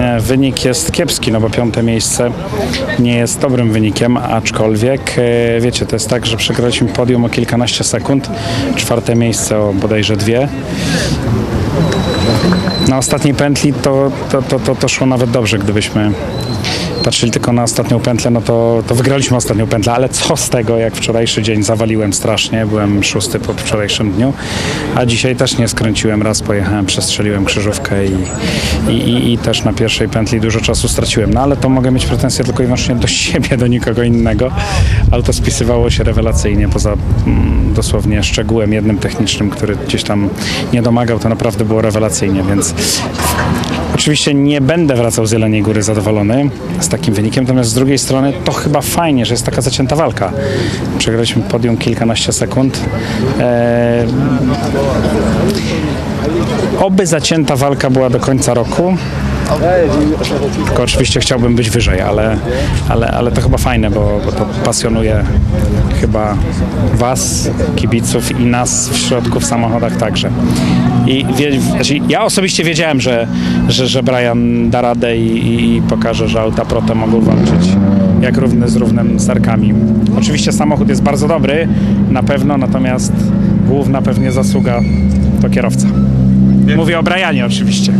E, Wynik jest kiepski, no bo piąte miejsce nie jest dobrym wynikiem, aczkolwiek e, wiecie, to jest tak, że przegraliśmy podium o kilkanaście sekund, czwarte miejsce o bodajże dwie. Na ostatniej pętli to, to, to, to, to szło nawet dobrze, gdybyśmy patrzyli tylko na ostatnią pętlę, no to, to wygraliśmy ostatnią pętlę, ale co z tego, jak wczorajszy dzień zawaliłem strasznie, byłem szósty po wczorajszym dniu, a dzisiaj też nie skręciłem, raz pojechałem, przestrzeliłem krzyżówkę i, i, i, i też na pierwszej pętli dużo czasu straciłem, no ale to mogę mieć pretensje tylko i wyłącznie do siebie, do nikogo innego, ale to spisywało się rewelacyjnie, poza mm, dosłownie szczegółem jednym technicznym, który gdzieś tam nie domagał, to naprawdę było rewelacyjnie, więc Oczywiście nie będę wracał z Jeleniej Góry zadowolony z takim wynikiem, natomiast z drugiej strony to chyba fajnie, że jest taka zacięta walka. Przegraliśmy podium kilkanaście sekund. Eee, oby zacięta walka była do końca roku. Tylko oczywiście chciałbym być wyżej, ale, ale, ale to chyba fajne, bo, bo to pasjonuje chyba Was, kibiców i nas w środku w samochodach także. I wie, znaczy ja osobiście wiedziałem, że, że, że Brian da radę i, i, pokaże, że auta proto mogą walczyć jak równy z równym z Arkami. Oczywiście samochód jest bardzo dobry, na pewno, natomiast główna pewnie zasługa to kierowca. Mówię o Brianie oczywiście.